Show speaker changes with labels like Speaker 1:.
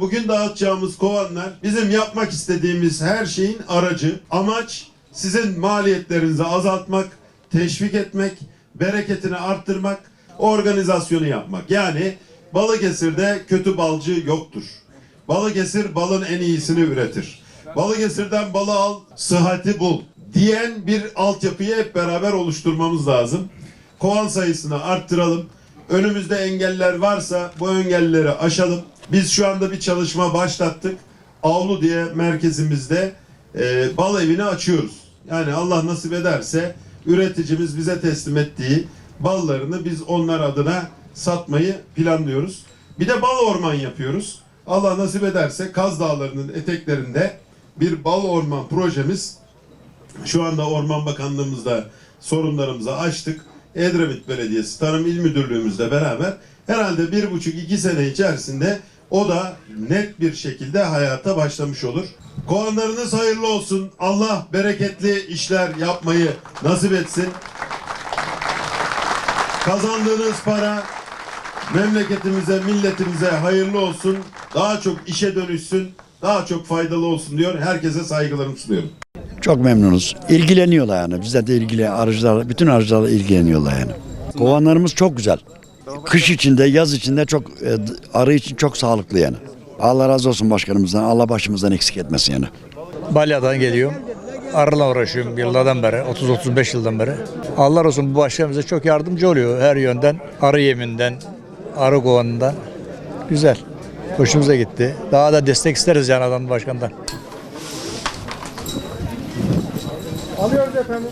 Speaker 1: Bugün dağıtacağımız kovanlar bizim yapmak istediğimiz her şeyin aracı. Amaç sizin maliyetlerinizi azaltmak, teşvik etmek, bereketini arttırmak, organizasyonu yapmak. Yani Balıkesir'de kötü balcı yoktur. Balıkesir balın en iyisini üretir. Balıkesir'den balı al, sıhhati bul diyen bir altyapıyı hep beraber oluşturmamız lazım. Kovan sayısını arttıralım. Önümüzde engeller varsa bu engelleri aşalım. Biz şu anda bir çalışma başlattık. Avlu diye merkezimizde e, bal evini açıyoruz. Yani Allah nasip ederse üreticimiz bize teslim ettiği ballarını biz onlar adına satmayı planlıyoruz. Bir de bal orman yapıyoruz. Allah nasip ederse Kaz Dağları'nın eteklerinde bir bal orman projemiz şu anda Orman Bakanlığımızda sorunlarımızı açtık. Edremit Belediyesi Tarım İl Müdürlüğümüzle beraber herhalde bir buçuk iki sene içerisinde o da net bir şekilde hayata başlamış olur. Kovanlarınız hayırlı olsun. Allah bereketli işler yapmayı nasip etsin. Kazandığınız para memleketimize, milletimize hayırlı olsun. Daha çok işe dönüşsün. Daha çok faydalı olsun diyor. Herkese saygılarımı sunuyorum.
Speaker 2: Çok memnunuz. İlgileniyorlar yani. Bizde de ilgili arıcılar, bütün arıcılarla ilgileniyorlar yani. Kovanlarımız çok güzel. Kış içinde, yaz içinde çok e, arı için çok sağlıklı yani. Allah razı olsun başkanımızdan. Allah başımızdan eksik etmesin yani.
Speaker 3: Balya'dan geliyorum. Arıla uğraşıyorum yıllardan beri, 30-35 yıldan beri. Allah olsun bu başkan bize çok yardımcı oluyor her yönden. Arı yeminden, arı kovanından. Güzel. Hoşumuza gitti. Daha da destek isteriz yani adam başkandan.
Speaker 4: Alıyoruz efendim.